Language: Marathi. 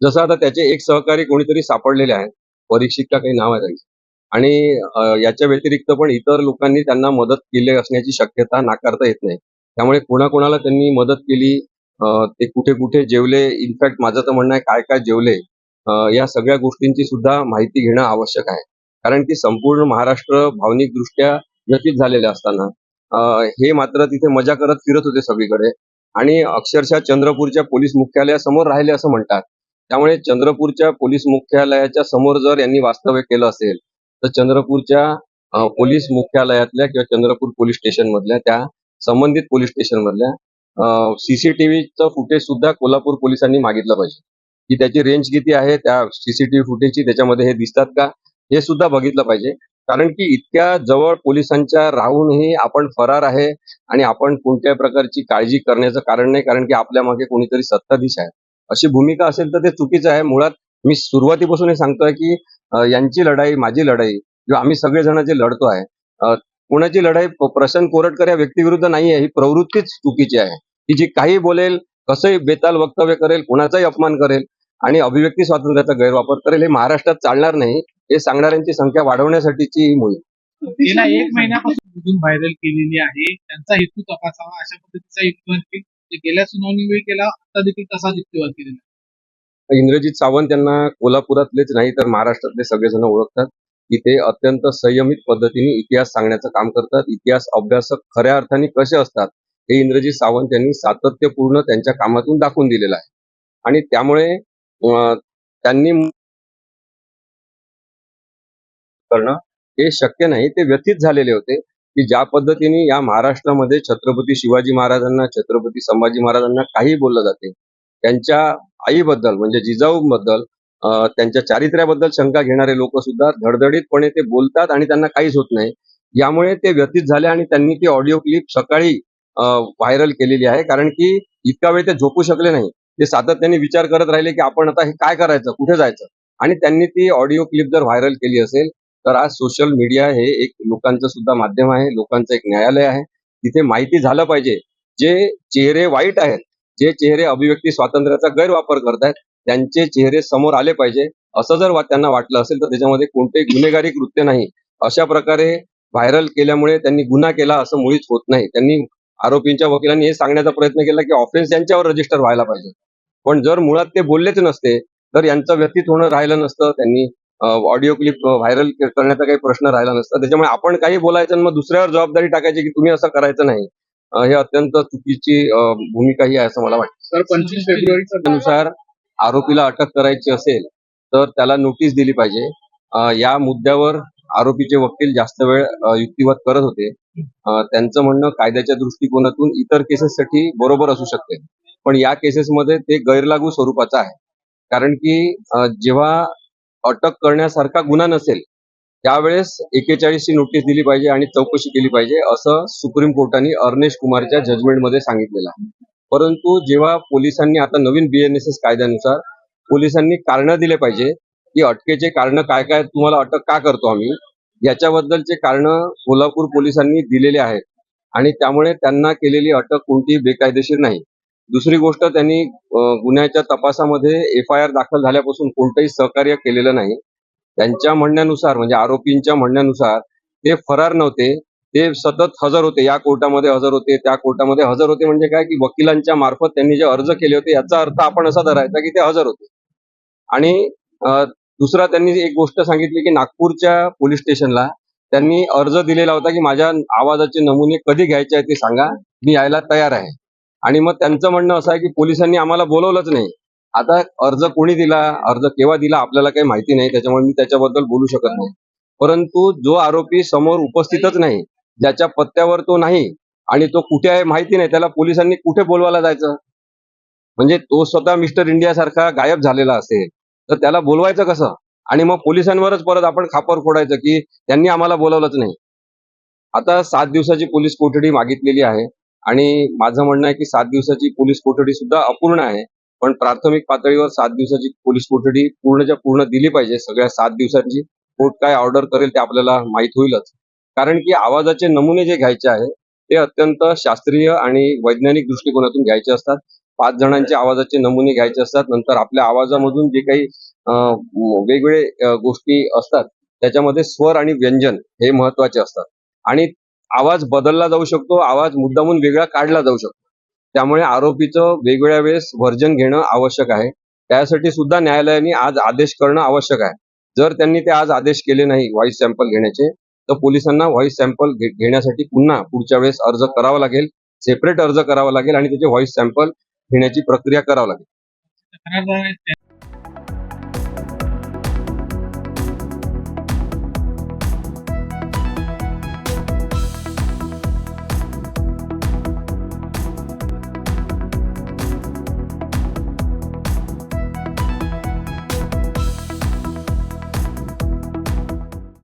जसं आता त्याचे एक सहकारी कोणीतरी सापडलेले आहेत. परीक्षित का काही नाव आहे त्यांचं आणि याच्या व्यतिरिक्त पण इतर लोकांनी त्यांना मदत केली असण्याची शक्यता नाकारता येत नाही. त्यामुळे कोणाकोणाला त्यांनी मदत केली ते कुठे कुठे जेवले इनफॅक्ट माझं तर म्हणणं आहे काय काय जेवले या सगळ्या गोष्टींची सुद्धा माहिती घेणं आवश्यक आहे. कारण की संपूर्ण महाराष्ट्र भावनिकदृष्ट्या व्यतीत झालेले असताना हे मात्र तिथे मजा करत फिरत होते सगळीकडे. आणि अक्षरशः चंद्रपूरच्या पोलीस मुख्यालयासमोर राहिले असं म्हणतात. त्यामुळे चंद्रपूरच्या पोलीस मुख्यालयाच्या समोर जर यांनी वास्तव्य केलं असेल तर चंद्रपूरच्या पोलीस मुख्यालयातल्या किंवा चंद्रपूर पोलीस स्टेशन मधल्या त्या संबंधित पोलीस स्टेशन मधल्या सीसीटीव्हीचं फुटेज सुद्धा कोल्हापूर पोलिसांनी मागितलं पाहिजे. की त्याची रेंज किती आहे त्या सीसीटीव्ही फुटेजची त्याच्यामध्ये हे दिसतात का हे सुद्धा बघितलं पाहिजे. कारण की इतक्या जवळ पोलिसांच्या राहूनही आपण फरार आहे आणि आपण कोणत्याही प्रकारची काळजी करण्याचं कारण नाही कारण की आपल्या मागे कोणीतरी सत्ताधीश आहे. अशी भूमिका असेल तर ते चुकीचं आहे. मुळात मी सुरुवातीपासून हे सांगतोय की यांची लढाई माझी लढाई किंवा आम्ही सगळेजण जे लढतो आहे कोणाची लढाई प्रशांत कोरटकर या व्यक्तीविरुद्ध नाही आहे ही प्रवृत्तीच चुकीची आहे. की जी काही बोलेल कसंही बेताल वक्तव्य करेल कोणाचाही अपमान करेल आणि अभिव्यक्ती स्वातंत्र्याचा गैरवापर करेल हे महाराष्ट्रात चालणार नाही. हे सांगणाऱ्यांची संख्या वाढवण्यासाठीची ही मोहीम. गेल्या एक महिन्यापासून व्हायरल केलेली आहे. त्यांचा हेतू तपासावा. अशा पद्धतीचा युक्तिवाद गेल्या सुनावणीवेळी केला. आता देखील तसाच युक्तिवाद केलेला. इंद्रजित सावंत यांना कोल्हापुरातलेच नाही तर महाराष्ट्रातले सगळेजण ओळखतात. की ते अत्यंत संयमित पद्धतीने इतिहास सांगण्याचं काम करतात. इतिहास अभ्यासक खऱ्या अर्थाने कसे असतात हे इंद्रजित सावंत यांनी सातत्यपूर्ण त्यांच्या कामातून दाखवून दिलेलं आहे. आणि त्यामुळे त्यांनी करणं हे शक्य नाही. ते व्यथित झालेले होते की ज्या पद्धतीने या महाराष्ट्रामध्ये छत्रपती शिवाजी महाराजांना छत्रपती संभाजी महाराजांना काही बोललं जाते त्यांच्या आईबद्दल म्हणजे जिजाऊबद्दल त्यांच्या चारित्र्याबद्दल शंका घेणारे लोक सुद्धा धडधडीतपणे ते बोलतात आणि त्यांना काहीच होत नाही. यामुळे ते व्यतीत झाले आणि त्यांनी ती ऑडिओ क्लिप सकाळी व्हायरल केलेली आहे. कारण की इतका वेळ ते झोपू शकले नाही. ते सातत्याने विचार करत राहिले की आपण आता हे काय करायचं? कुठे जायचं? आणि त्यांनी ती ऑडिओ क्लिप जर व्हायरल केली असेल तर आज सोशल मीडिया हे एक लोकांचं सुद्धा माध्यम आहे लोकांचं एक न्यायालय आहे. तिथे माहिती झालं पाहिजे जे चेहरे वाईट आहेत जे चेहरे अभिव्यक्ती स्वातंत्र्याचा गैरवापर करतायत त्यांचे चेहरे समोर आले पाहिजे. असं जर त्यांना वाटलं असेल तर त्याच्यामध्ये कोणतेही गुन्हेगारी कृत्य नाही. अशा प्रकारे व्हायरल केल्यामुळे त्यांनी गुन्हा केला असं मुळीच होत नाही. त्यांनी आरोपींच्या वकिलांनी हे सांगण्याचा प्रयत्न केला की ऑफेन्स यांच्यावर रजिस्टर व्हायला पाहिजे. पण जर मुळात ते बोललेच नसते तर यांचं व्यतीत होणं राहिलं नसतं. त्यांनी ऑडिओ क्लिप व्हायरल करण्याचा काही प्रश्न राहिला नसता. त्याच्यामुळे आपण काही बोलायचं आणि मग दुसऱ्यावर जबाबदारी टाकायची की तुम्ही असं करायचं नाही. हे अत्यंत चुकीची भूमिका ही आहे असं मला वाटतं. तर पंचवीस फेब्रुवारीचा त्यानुसार आरोपीला अटक करायची असेल तर त्याला नोटीस दिली पाहिजे. या मुद्द्यावर आरोपीचे वकील जास्त वेळ युक्तिवाद करत होते. त्यांचं म्हणणं कायद्याच्या दृष्टिकोनातून इतर केसेससाठी बरोबर असू शकते. पण या केसेसमध्ये ते गैरलागू स्वरूपाचं आहे. कारण की जेव्हा अटक करण्यासारखा गुन्हा नसेल त्यावेळेस एकेचाळीसची नोटीस दिली पाहिजे आणि चौकशी केली पाहिजे असं सुप्रीम कोर्टाने अर्नेश कुमारच्या जजमेंटमध्ये सांगितलेलं आहे. परंतु जेव्हा पोलिसांनी आता नवीन बीएनएसएस कायद्यानुसार पोलिसांनी कारण दिले पाहिजे की अटकेचे कारण काय काय तुम्हाला अटक का करतो आम्ही याच्याबद्दलचे कारण कोल्हापूर पोलिसांनी दिलेले आहेत. आणि त्यामुळे त्यांना केलेली अटक कोणतीही बेकायदेशीर नाही. दुसरी गोष्ट त्यांनी गुन्ह्याच्या तपासामध्ये एफ आय आर दाखल झाल्यापासून कोणतंही सहकार्य केलेलं नाही. त्यांच्या म्हणण्यानुसार म्हणजे आरोपींच्या म्हणण्यानुसार ते फरार नव्हते. ते सतत हजर होते. या कोर्टामध्ये हजर होते त्या कोर्टामध्ये हजर होते म्हणजे काय की वकिलांच्या मार्फत त्यांनी जे अर्ज केले होते याचा अर्थ आपण असा धरायचा की ते हजर होते. आणि दुसरा त्यांनी एक गोष्ट सांगितली की नागपूरच्या पोलीस स्टेशनला त्यांनी अर्ज दिलेला होता की माझ्या आवाजाचे नमुने कधी घ्यायचे आहेत ते सांगा. मी यायला तयार आहे. आणि मग त्यांचं म्हणणं असं आहे की पोलिसांनी आम्हाला बोलवलंच नाही. आता अर्ज कोणी दिला? अर्ज केव्हा दिला? आपल्याला काही माहिती नाही. त्याच्यामुळे मी त्याच्याबद्दल बोलू शकत नाही. परंतु जो आरोपी समोर उपस्थितच नाही ज्याच्या पत्त्यावर तो नाही आणि तो कुठे आहे माहिती नाही त्याला पोलिसांनी कुठे बोलवायला जायचं? म्हणजे तो स्वतः मिस्टर इंडिया सारखा गायब झालेला असेल तर त्याला बोलवायचं कसं? आणि मग पोलिसांवरच परत आपण खापर फोडायचं की त्यांनी आम्हाला बोलवलंच नाही. आता सात दिवसाची पोलीस कोठडी मागितलेली आहे. आणि माझं म्हणणं आहे की सात दिवसाची पोलीस कोठडी सुद्धा अपूर्ण आहे पण प्राथमिक पातळीवर सात दिवसाची पोलीस कोठडी पूर्णच्या पूर्ण दिली पाहिजे. सगळ्या सात दिवसांची कोर्ट काय ऑर्डर करेल ते आपल्याला माहीत होईलच. कारण की आवाजाचे नमुने जे घ्यायचे आहे ते अत्यंत शास्त्रीय आणि वैज्ञानिक दृष्टिकोनातून घ्यायचे असतात. पाच जणांचे आवाजाचे नमुने घ्यायचे असतात. नंतर आपल्या आवाजामधून जे काही वेगवेगळे गोष्टी असतात त्याच्यामध्ये स्वर आणि व्यंजन हे महत्त्वाचे असतात. आणि आवाज बदलला जाऊ शकतो आवाज मुद्दामून वेगळा काढला जाऊ शकतो. त्यामुळे आरोपीचं वेगवेगळ्या वेळेस व्हर्जन घेणं आवश्यक आहे. त्यासाठी सुद्धा न्यायालयाने आज आदेश करणं आवश्यक आहे. जर त्यांनी ते आज आदेश केले नाही व्हॉइस सॅम्पल घेण्याचे तर पोलिसांना व्हॉइस सॅम्पल घेण्यासाठी पुन्हा पुढच्या वेळेस अर्ज करावा लागेल सेपरेट अर्ज करावा लागेल आणि त्याचे व्हॉइस सॅम्पल घेण्याची प्रक्रिया करावी लागेल.